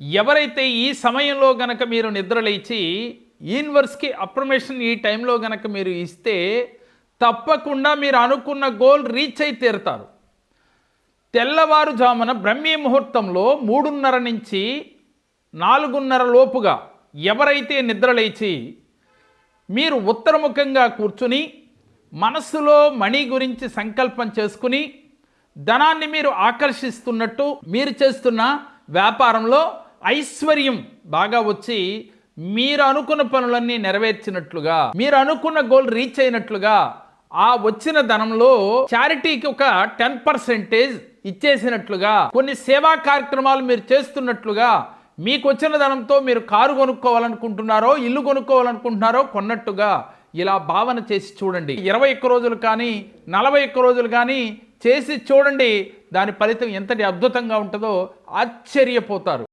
ఎవరైతే ఈ సమయంలో గనక మీరు నిద్రలేచి యూనివర్స్కి అప్రమేషన్ ఈ టైంలో గనక మీరు ఇస్తే తప్పకుండా మీరు అనుకున్న గోల్ రీచ్ అయి తీరుతారు. తెల్లవారుజామున బ్రహ్మీ ముహూర్తంలో మూడున్నర నుంచి నాలుగున్నర లోపుగా ఎవరైతే నిద్రలేచి మీరు ఉత్తరముఖంగా కూర్చుని మనస్సులో మణి గురించి సంకల్పం చేసుకుని ధనాన్ని మీరు ఆకర్షిస్తున్నట్టు మీరు చేస్తున్న వ్యాపారంలో ఐశ్వర్యం బాగా వచ్చి మీరు అనుకున్న పనులన్నీ నెరవేర్చినట్లుగా మీరు అనుకున్న గోల్ రీచ్ అయినట్లుగా ఆ వచ్చిన ధనంలో చారిటీకి ఒక టెన్ పర్సెంటేజ్ ఇచ్చేసినట్లుగా కొన్ని సేవా కార్యక్రమాలు మీరు చేస్తున్నట్లుగా మీకు వచ్చిన ధనంతో మీరు కారు కొనుక్కోవాలనుకుంటున్నారో ఇల్లు కొనుక్కోవాలనుకుంటున్నారో కొన్నట్టుగా ఇలా భావన చేసి చూడండి. ఇరవై ఒక్క రోజులు కానీ నలభై ఒక్క రోజులు కానీ చేసి చూడండి. దాని ఫలితం ఎంతటి అద్భుతంగా ఉంటుందో ఆశ్చర్యపోతారు.